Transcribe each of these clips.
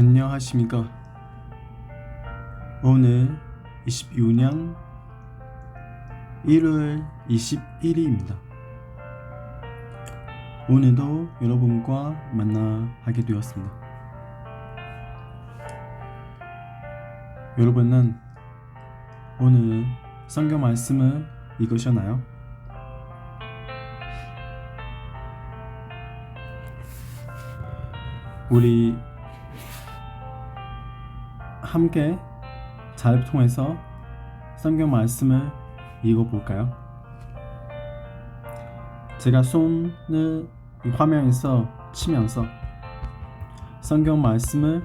안녕하십니까. 오늘 26년 1월 21일입니다. 오늘도 여러분과 만나 하게 되었습니다. 여러분은 오늘 성경 말씀을 읽으셨나요? 우리 함께 잘 통해서 성경 말씀을 읽어볼까요? 제가 손을 이 화면에서 치면서 성경 말씀을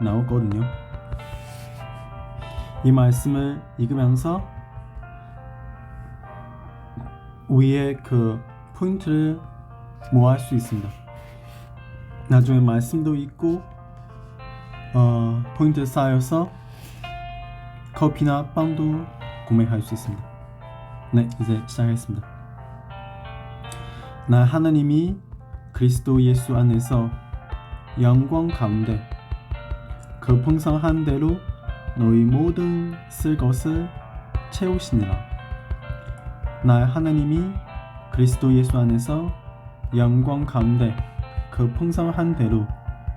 나오거든요. 이 말씀을 읽으면서 위에 그 포인트를 모아할 수 있습니다. 나중에 말씀도 있고 어, 포인트 쌓여서 커피나 빵도 구매할 수 있습니다. 네, 이제 시작하겠습니다. 나 하나님이 그리스도 예수 안에서 영광 가운데 그 풍성한 대로 너희 모든 쓸 것을 채우시니라. 나 하나님이 그리스도 예수 안에서 영광 가운데 그 풍성한 대로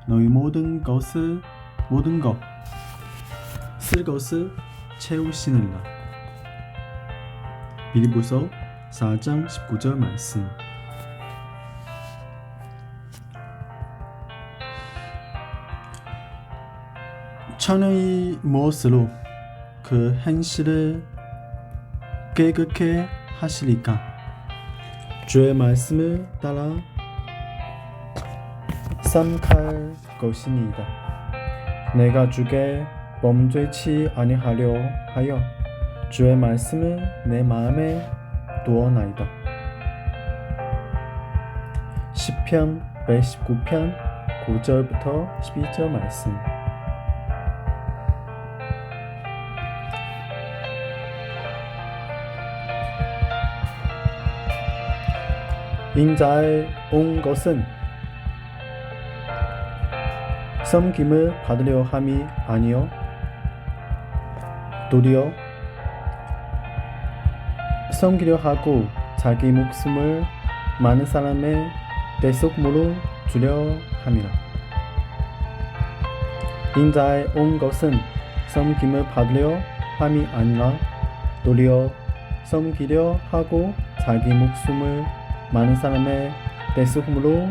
너희 모든 것을 모든 것 쓸 것을 채우시느니라. 빌립보서 4장 19절 말씀. 천의 무엇으로 그 행실을 깨끗게 하시리까? 주의 말씀을 따라 삼갈 것이니이다. 내가 주께 범죄치 아니하려 하여 주의 말씀을 내 마음에 두어나이다. 시편 119편 9절부터 12절 말씀. 인자에 온 것은 섬김을 받으려 함이 아니요? 도리어 섬기려 하고 자기 목숨을 많은 사람의 대속무로 주려 함이라. 인자에 온 것은 섬김을 받으려 함이 아니라 도리어 섬기려 하고 자기 목숨을 많은 사람의 대속무로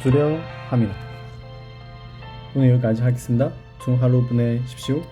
주려 함이라 오늘 여기까지 하겠습니다. 좋은 하루 보내십시오.